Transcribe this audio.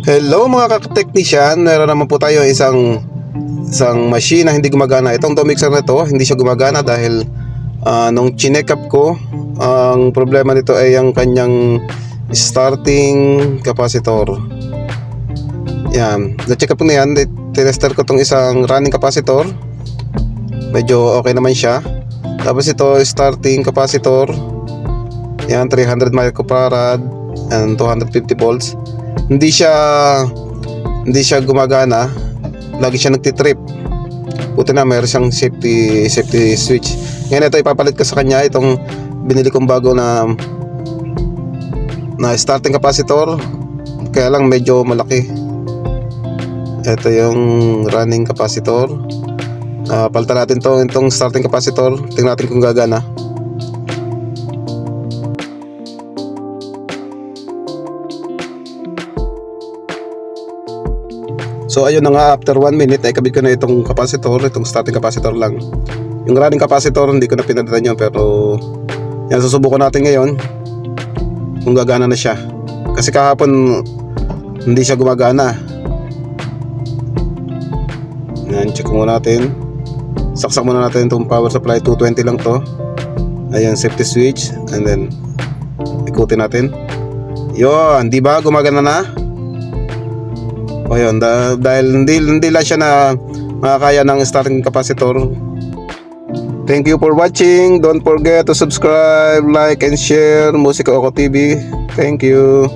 Hello mga ka-technician, meron naman po tayo isang isang machine na hindi gumagana. Itong dough mixer na to, hindi siya gumagana dahil ah, nung chinek up ko, ang problema nito ay ang kanyang starting capacitor. Yan, na-check up ko na yan, tinester ko tong isang running capacitor. Medyo okay naman siya. Tapos ito, starting capacitor. Yan, 300 microfarad and 250 volts hindi siya hindi siya gumagana. Lagi siya nagtitrip. Buti na mayroon siyang safety safety switch. Ngayon ito ipapalit ko sa kanya itong binili kong bago na na starting capacitor. Kaya lang medyo malaki. Ito yung running capacitor. Ah, palitan natin to itong starting capacitor. Tingnan natin kung gagana So ayun na nga after 1 minute ay kabit ko na itong capacitor, itong starting capacitor lang. Yung running capacitor hindi ko na pinalitan yun pero yan susubukan natin ngayon kung gagana na siya. Kasi kahapon hindi siya gumagana. Yan, check muna natin. Saksak muna natin itong power supply 220 lang to. Ayan, safety switch and then ikutin natin. Yun, di ba gumagana na? O yun, da- dahil hindi, hindi lang siya na makakaya ng starting capacitor. Thank you for watching. Don't forget to subscribe, like, and share Musika Oko TV. Thank you.